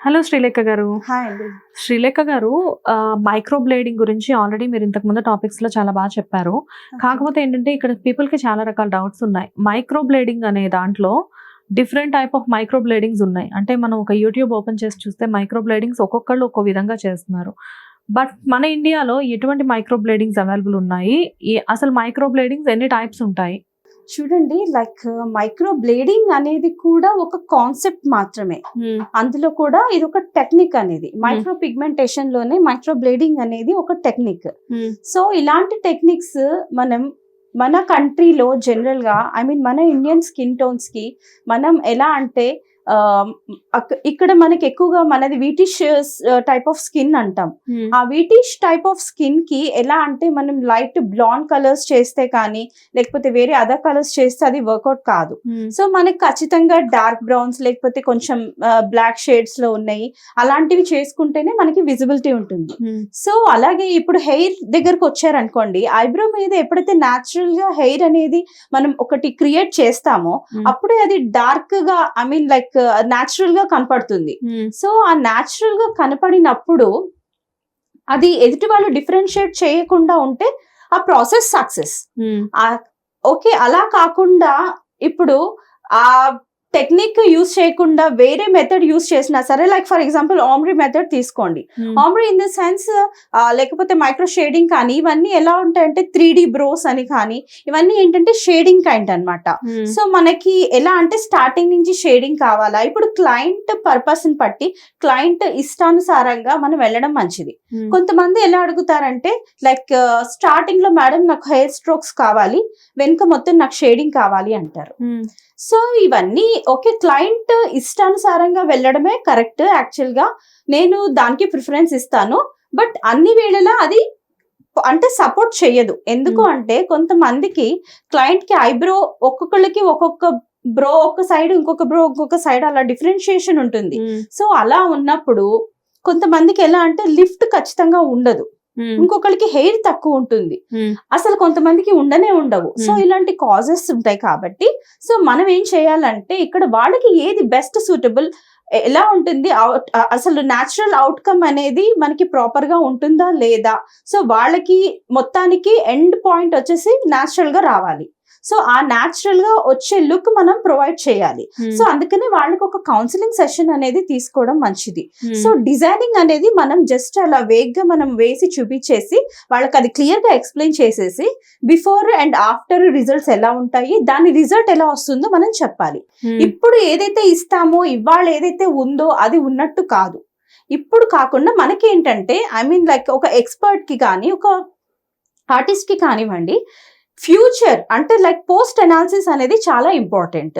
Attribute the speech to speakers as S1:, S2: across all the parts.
S1: Hello Srilekha గారు. శ్రీలేఖ గారు micro బ్లేడింగ్ గురించి ఆల్రెడీ మీరు ఇంతకు ముందు టాపిక్స్లో చాలా బాగా చెప్పారు. కాకపోతే ఏంటంటే ఇక్కడ పీపుల్కి చాలా రకాల డౌట్స్ ఉన్నాయి. మైక్రో బ్లేడింగ్ అనే దాంట్లో different type of micro bladings ఉన్నాయి. అంటే మనం ఒక యూట్యూబ్ ఓపెన్ చేసి చూస్తే మైక్రో బ్లేడింగ్స్ ఒక్కొక్కళ్ళు ఒక్కో విధంగా చేస్తున్నారు. బట్ మన ఇండియాలో ఎటువంటి మైక్రో బ్లేడింగ్స్ అవైలబుల్ ఉన్నాయి అసలు మైక్రో బ్లేడింగ్స్ ఎన్ని టైప్స్ ఉంటాయి?
S2: చూడండి లైక్ మైక్రో బ్లేడింగ్ అనేది కూడా ఒక కాన్సెప్ట్ మాత్రమే. అందులో కూడా ఇది ఒక టెక్నిక్ అనేది. మైక్రో పిగ్మెంటేషన్లోనే మైక్రో బ్లేడింగ్ అనేది ఒక టెక్నిక్ సో ఇలాంటి టెక్నిక్స్ మనం మన కంట్రీలో జనరల్గా ఐ మీన్ మన ఇండియన్ స్కిన్ టోన్స్కి మనం ఎలా అంటే ఇక్కడ మనకి ఎక్కువగా మనది వీటిష్ టైప్ ఆఫ్ స్కిన్ అంటాం. ఆ వీటిష్ టైప్ ఆఫ్ స్కిన్కి ఎలా అంటే మనం లైట్ బ్లాండ్ కలర్స్ చేస్తే కానీ లేకపోతే వేరే అదర్ కలర్స్ చేస్తే అది వర్కౌట్ కాదు. సో మనకి ఖచ్చితంగా డార్క్ బ్రౌన్స్ లేకపోతే కొంచెం బ్లాక్ షేడ్స్లో ఉన్నాయి. అలాంటివి చేసుకుంటేనే మనకి విజిబిలిటీ ఉంటుంది. సో అలాగే ఇప్పుడు హెయిర్ దగ్గరకు వచ్చారనుకోండి ఐబ్రో మీద ఎప్పుడైతే న్యాచురల్గా హెయిర్ అనేది మనం ఒకటి క్రియేట్ చేస్తామో అప్పుడే అది డార్క్గా ఐ మీన్ లైక్ న్యాచురల్గా కనపడుతుంది. సో ఆ న్యాచురల్గా కనపడినప్పుడు అది ఎదుటి వాళ్ళు డిఫరెన్షియేట్ చేయకుండా ఉంటే ఆ ప్రాసెస్ సక్సెస్ ఓకే అలా కాకుండా ఇప్పుడు ఆ టెక్నిక్ యూస్ చేయకుండా వేరే మెథడ్ యూస్ చేసినా సరే like for example ombre method తీసుకోండి. ఆమ్రీ ఇన్ ద సెన్స్ లేకపోతే మైక్రో షేడింగ్ కానీ ఇవన్నీ ఎలా ఉంటాయంటే త్రీ డి బ్రోస్ అని కానీ ఇవన్నీ ఏంటంటే షేడింగ్ కైండ్ అన్నమాట. సో మనకి ఎలా అంటే స్టార్టింగ్ నుంచి షేడింగ్ కావాలా? ఇప్పుడు క్లయింట్ పర్పస్ని బట్టి క్లయింట్ ఇష్టానుసారంగా మనం వెళ్ళడం మంచిది. కొంతమంది ఎలా అడుగుతారంటే లైక్ స్టార్టింగ్లో మేడం నాకు హెయిర్ స్ట్రోక్స్ కావాలి వెనుక మొత్తం నాకు షేడింగ్ కావాలి అంటారు. సో ఇవన్నీ ఓకే క్లయింట్ ఇష్టానుసారంగా వెళ్ళడమే కరెక్ట్ యాక్చువల్గా. నేను దానికి ప్రిఫరెన్స్ ఇస్తాను. బట్ అన్ని వేళలా అది అంటే సపోర్ట్ చేయదు ఎందుకు
S1: Hmm.
S2: అంటే కొంతమందికి క్లయింట్కి ఐబ్రో ఒక్కొక్కళ్ళకి ఒక్కొక్క బ్రో ఒక సైడ్ ఇంకొక బ్రో ఇంకొక సైడ్ అలా డిఫరెన్షియేషన్ ఉంటుంది. సో అలా ఉన్నప్పుడు కొంతమందికి ఎలా అంటే లిఫ్ట్ ఖచ్చితంగా ఉండదు. ఇంకొకరికి హెయిర్ తక్కువ ఉంటుంది. అసలు కొంతమందికి ఉండనే ఉండవు. So
S1: Hmm.
S2: ఇలాంటి కాజెస్ ఉంటాయి కాబట్టి సో మనం ఏం చేయాలంటే ఇక్కడ వాళ్ళకి ఏది బెస్ట్ సూటబుల్ ఎలా ఉంటుంది అసలు న్యాచురల్ అవుట్కమ్ అనేది మనకి ప్రాపర్గా ఉంటుందా లేదా? సో వాళ్ళకి మొత్తానికి ఎండ్ పాయింట్ వచ్చేసి న్యాచురల్గా రావాలి. సో ఆ న్యాచురల్గా వచ్చే లుక్ మనం ప్రొవైడ్ చేయాలి. సో అందుకనే వాళ్ళకి ఒక కౌన్సిలింగ్ సెషన్ అనేది తీసుకోవడం మంచిది. సో డిజైనింగ్ అనేది మనం జస్ట్ అలా వేగ్గా మనం వేసి చూపించేసి వాళ్ళకి అది క్లియర్గా ఎక్స్ప్లెయిన్ చేసేసి బిఫోర్ అండ్ ఆఫ్టర్ రిజల్ట్స్ ఎలా ఉంటాయి దాని రిజల్ట్ ఎలా వస్తుందో మనం చెప్పాలి. ఇప్పుడు ఏదైతే ఇస్తామో ఇవాళ ఏదైతే ఉందో అది ఉన్నట్టు కాదు. ఇప్పుడు కాకుండా మనకి ఏంటంటే ఐ మీన్ లైక్ ఒక ఎక్స్పర్ట్కి కానీ ఒక ఆర్టిస్ట్కి కానివ్వండి ఫ్యూచర్ అంటే లైక్ పోస్ట్ అనాలిసిస్ అనేది చాలా ఇంపార్టెంట్.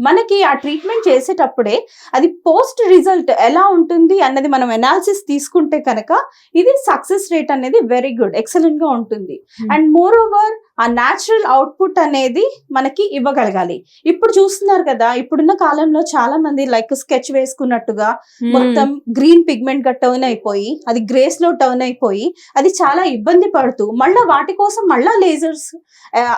S2: మనకి ఆ ట్రీట్మెంట్ చేసేటప్పుడే అది పోస్ట్ రిజల్ట్ ఎలా ఉంటుంది అన్నది మనం అనాలిసిస్ తీసుకుంటే కనుక ఇది సక్సెస్ రేట్ అనేది వెరీ గుడ్ ఎక్సలెంట్గా ఉంటుంది.
S1: Hmm.
S2: అండ్ మోర్ ఓవర్ ఆ న్యాచురల్ అవుట్పుట్ అనేది మనకి ఇవ్వగలగాలి. ఇప్పుడు చూస్తున్నారు కదా ఇప్పుడున్న కాలంలో చాలా మంది లైక్ స్కెచ్ వేసుకున్నట్టుగా మొత్తం గ్రీన్ పిగ్మెంట్గా టర్న్ అయిపోయి అది గ్రేస్లో టర్న్ అయిపోయి అది చాలా ఇబ్బంది పడుతూ మళ్ళా వాటి కోసం మళ్ళా లేజర్స్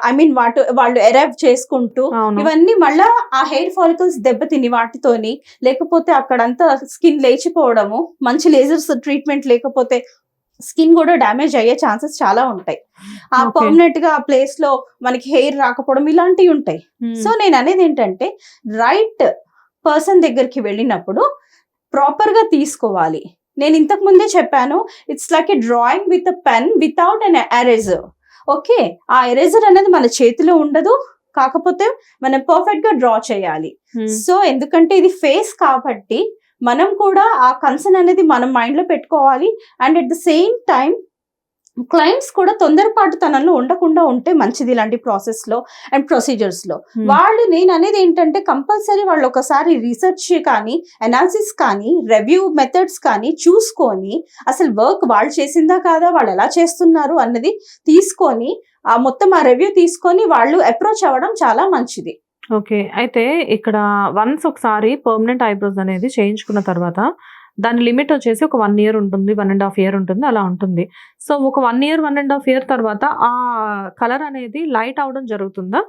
S2: ఐ మీన్ వాటి వాళ్ళు ఎరైవ్ చేసుకుంటూ ఇవన్నీ మళ్ళా ఆ హెయిర్ ఫాలికల్స్ దెబ్బతిని వాటితోని లేకపోతే అక్కడంతా స్కిన్ లేచిపోవడము మంచి లేజర్స్ ట్రీట్మెంట్ లేకపోతే స్కిన్ కూడా డ్యామేజ్ అయ్యే ఛాన్సెస్ చాలా ఉంటాయి. ఆ. పర్మనెంట్గా ఆ ప్లేస్లో మనకి హెయిర్ రాకపోవడం ఇలాంటివి ఉంటాయి. సో నేను అనేది ఏంటంటే రైట్ పర్సన్ దగ్గరికి వెళ్ళినప్పుడు ప్రాపర్గా తీసుకోవాలి. నేను ఇంతకు ముందే చెప్పాను it's like a drawing with a pen without an eraser okay ఆ ఎరేజర్ అనేది మన చేతిలో ఉండదు కాకపోతే మనం పర్ఫెక్ట్గా డ్రా చేయాలి. సో ఎందుకంటే ఇది ఫేస్ కాబట్టి మనం కూడా ఆ కన్సర్న్ అనేది మనం మైండ్లో పెట్టుకోవాలి. And at the same time clients కూడా తొందరపాటుతనంలో ఉండకుండా ఉంటే మంచిది ఇలాంటి ప్రాసెస్లో అండ్ ప్రొసీజర్స్లో. వాళ్ళు నేను అనేది ఏంటంటే కంపల్సరీ వాళ్ళు ఒకసారి రీసెర్చ్ కానీ అనాలిసిస్ కానీ రివ్యూ మెథడ్స్ కానీ చూసుకొని అసలు వర్క్ వాళ్ళు చేసిందా కాదా వాళ్ళు ఎలా చేస్తున్నారు అన్నది తీసుకొని ఆ మొత్తం ఆ రివ్యూ తీసుకొని వాళ్ళు అప్రోచ్ అవ్వడం చాలా మంచిది.
S1: ఓకే. అయితే ఇక్కడ వన్స్ ఒకసారి పర్మనెంట్ ఐబ్రోస్ అనేది చేయించుకున్న తర్వాత దాని లిమిట్ వచ్చేసి ఒక వన్ ఇయర్ ఉంటుంది వన్ అండ్ హాఫ్ ఇయర్ ఉంటుంది అలా ఉంటుంది. సో ఒక one year one and half year తర్వాత ఆ కలర్ అనేది లైట్ అవడం జరుగుతుందా?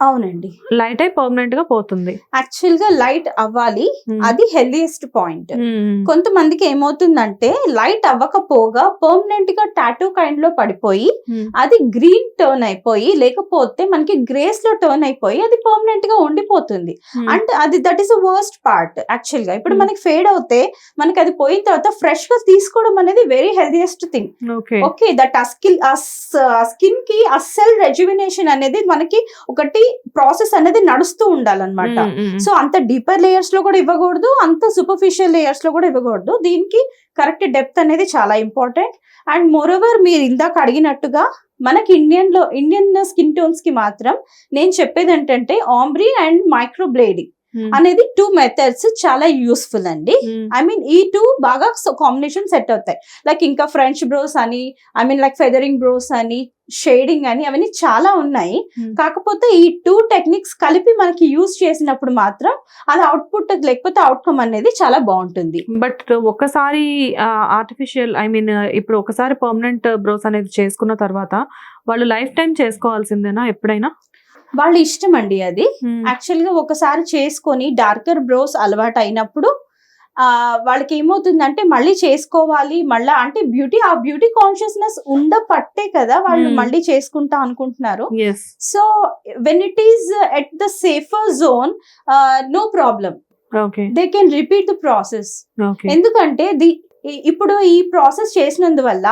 S2: అవునండి
S1: లైట్ అయి పర్మనెంట్గా పోతుంది
S2: యాక్చువల్గా లైట్ అవ్వాలి
S1: Hmm.
S2: అది హెల్దియెస్ట్ పాయింట్
S1: Hmm.
S2: కొంతమందికి ఏమవుతుందంటే లైట్ అవ్వకపోగా పర్మనెంట్గా టాటూ కైండ్లో పడిపోయి
S1: Hmm.
S2: అది గ్రీన్ టర్న్ అయిపోయి లేకపోతే మనకి గ్రేస్లో టర్న్ అయిపోయి అది పర్మనెంట్గా ఉండిపోతుంది. అంటే అది దట్ ఈస్ వర్స్ట్ పార్ట్ యాక్చువల్గా ఇప్పుడు. మనకి ఫేడ్ అవుతే మనకి అది పోయిన తర్వాత ఫ్రెష్గా తీసుకోవడం అనేది very healthiest thing
S1: okay
S2: that ఆ స్కిల్ స్కిన్కి ఆ సెల్ రెజ్యువినేషన్ అనేది మనకి ఒకటి ప్రాసెస్ అనేది నడుస్తూ ఉండాలన్నమాట. సో అంత డీపర్ లేయర్స్లో కూడా ఇవ్వకూడదు అంత సూపర్ఫిషియల్ లేయర్స్లో కూడా ఇవ్వకూడదు దీనికి కరెక్ట్ డెప్త్ అనేది చాలా ఇంపార్టెంట్ అండ్ మోరోవర్ మీరు ఇందాక అడిగినట్టుగా మనకి ఇండియన్లో ఇండియన్ స్కిన్ టోన్స్కి మాత్రం నేను చెప్పేది ఏంటంటే ఆంబ్రీ అండ్ మైక్రో బ్లేడింగ్. అనేది టూ మెథడ్స్ చాలా యూస్ఫుల్ అండి.
S1: Hmm.
S2: ఐ మీన్ ఈ టూ బాగా కాంబినేషన్ సెట్ అవుతాయి. లైక్ ఇంకా ఫ్రెంచ్ బ్రోస్ అని I mean like feathering brows అని షేడింగ్ అని అవన్నీ చాలా ఉన్నాయి.
S1: Hmm.
S2: కాకపోతే ఈ టూ టెక్నిక్స్ కలిపి మనకి యూజ్ చేసినప్పుడు మాత్రం అది అవుట్పుట్ లేకపోతే అవుట్కమ్ అనేది చాలా బాగుంటుంది.
S1: బట్ ఒకసారి ఆర్టిఫిషియల్ ఐ మీన్ ఇప్పుడు ఒకసారి పర్మనెంట్ బ్రోస్ అనేది చేసుకున్న తర్వాత వాళ్ళు లైఫ్ టైం చేసుకోవాల్సిందేనా ఎప్పుడైనా?
S2: వాళ్ళ ఇష్టం అండి అది. యాక్చువల్గా ఒకసారి చేసుకొని డార్కర్ బ్రోస్ అలవాటు అయినప్పుడు ఆ వాళ్ళకి ఏమవుతుందంటే మళ్ళీ చేసుకోవాలి మళ్ళా అంటే బ్యూటీ ఆ బ్యూటీ కాన్షియస్నెస్ ఉండపట్టే కదా వాళ్ళు. మళ్ళీ చేసుకుంటా అనుకుంటున్నారు. So when it is at the safer zone no problem they can repeat the process ఎందుకంటే ది ఇప్పుడు ఈ ప్రాసెస్ చేసినందువల్ల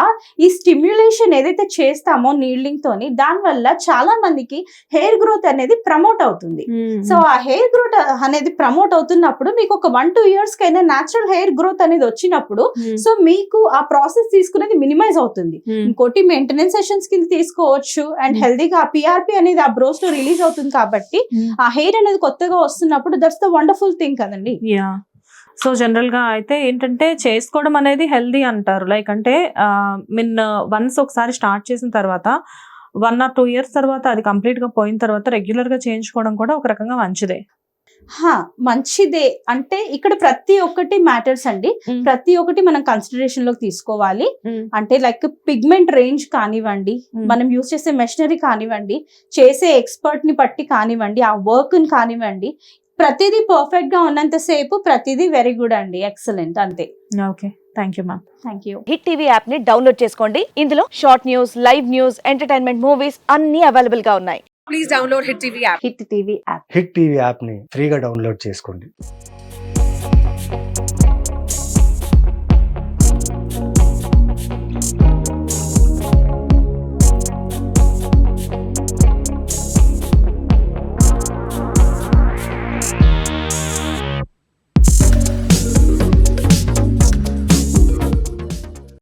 S2: ఈ స్టిమ్యులేషన్ ఏదైతే చేస్తామో నీడ్లింగ్ తోని దాని వల్ల చాలా మందికి హెయిర్ గ్రోత్ అనేది ప్రమోట్ అవుతుంది. సో ఆ హెయిర్ గ్రోత్ అనేది ప్రమోట్ అవుతున్నప్పుడు మీకు ఒక వన్ టూ ఇయర్స్ కైనా నేచురల్ హెయిర్ గ్రోత్ అనేది వచ్చినప్పుడు సో మీకు ఆ ప్రాసెస్ తీసుకునేది మినిమైజ్ అవుతుంది. ఇంకోటి మెయింటెనెన్స్ సెషన్స్ కింద తీసుకోవచ్చు అండ్. హెల్దీగా ఆ పిఆర్పి అనేది ఆ బ్రోస్లో రిలీజ్ అవుతుంది కాబట్టి ఆ హెయిర్ అనేది కొత్తగా వస్తున్నప్పుడు దట్స్ ద వండర్ఫుల్ థింగ్ కదండి.
S1: సో జనరల్గా అయితే ఏంటంటే చేసుకోవడం అనేది హెల్దీ అంటారు లైక్ అంటే మీన్ వన్స్ ఒకసారి స్టార్ట్ చేసిన తర్వాత వన్ ఆర్ టూ ఇయర్స్ తర్వాత అది కంప్లీట్గా పోయిన తర్వాత రెగ్యులర్గా చేయించుకోవడం కూడా ఒక రకంగా మంచిదే
S2: హా మంచిదే అంటే ఇక్కడ ప్రతి ఒక్కటి మ్యాటర్స్ అండి. ప్రతి ఒక్కటి మనం కన్సిడరేషన్లోకి తీసుకోవాలి. అంటే లైక్ పిగ్మెంట్ రేంజ్ కానివ్వండి. మనం యూస్ చేసే మెషినరీ కానివ్వండి చేసే ఎక్స్పర్ట్ని బట్టి కానివ్వండి ఆ వర్క్ని కానివ్వండి ప్రతిదీ పర్ఫెక్ట్గా ఉన్నంతసేపు ప్రతిదీ వెరీ గుడ్ అండి. ఎక్సలెంట్ అంతే.
S1: Okay thank you ma'am
S2: thank you
S3: Hit TV యాప్ని డౌన్లోడ్ చేసుకోండి. ఇందులో short news live news entertainment movies అన్ని అవైలబుల్గా ఉన్నాయి.
S4: Please download Hit TV app.
S2: Hit TV app
S5: Hit TV యాప్ని ఫ్రీగా డౌన్లోడ్ చేసుకోండి.